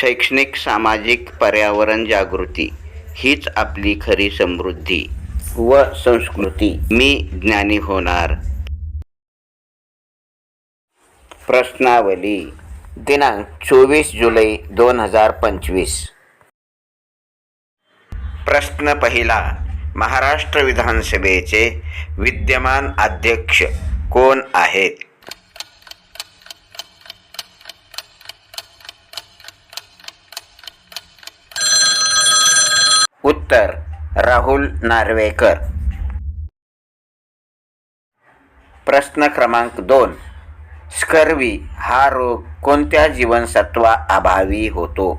शैक्षणिक सामाजिक पर्यावरण जागृती हीच आपली खरी समृद्धी व संस्कृती. मी ज्ञानी होणार. प्रश्नावली दिनांक चोवीस जुलै दोन हजार पंचवीस. प्रश्न पहिला महाराष्ट्र विधानसभेचे विद्यमान अध्यक्ष कोण आहेत? उत्तर राहुल नार्वेकर. प्रश्न क्रमांक दोन. स्कर्वी हा रोग कोणत्या जीवनसत्वा अभावी होतो?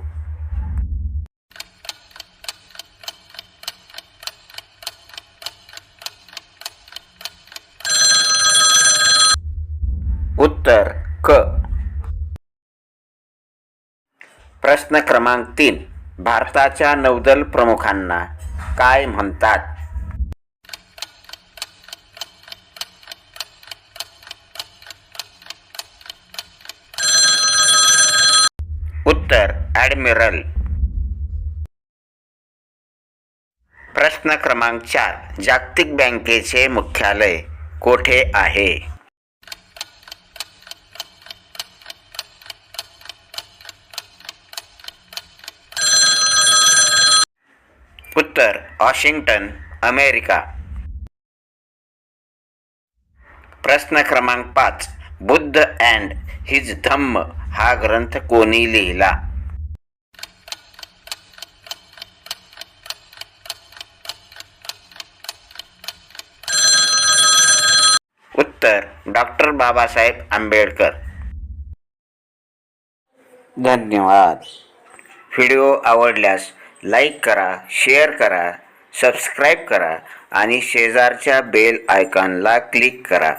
उत्तर क. प्रश्न क्रमांक तीन. भारताच्या नौदल प्रमुखांना काय म्हणतात? उत्तर ॲडमिरल. प्रश्न क्रमांक चार जागतिक बँकेचे मुख्यालय कोठे आहे? उत्तर वॉशिंग्टन अमेरिका प्रश्न क्रमांक पाच. बुद्ध अँड हिज धम्म हा ग्रंथ कोणी लिहिला? उत्तर डॉक्टर बाबासाहेब आंबेडकर. धन्यवाद. व्हिडिओ आवडल्यास लाईक करा शेअर करा सबस्क्राईब करा आणि शेजारच्या बेल आयकॉनला क्लिक करा.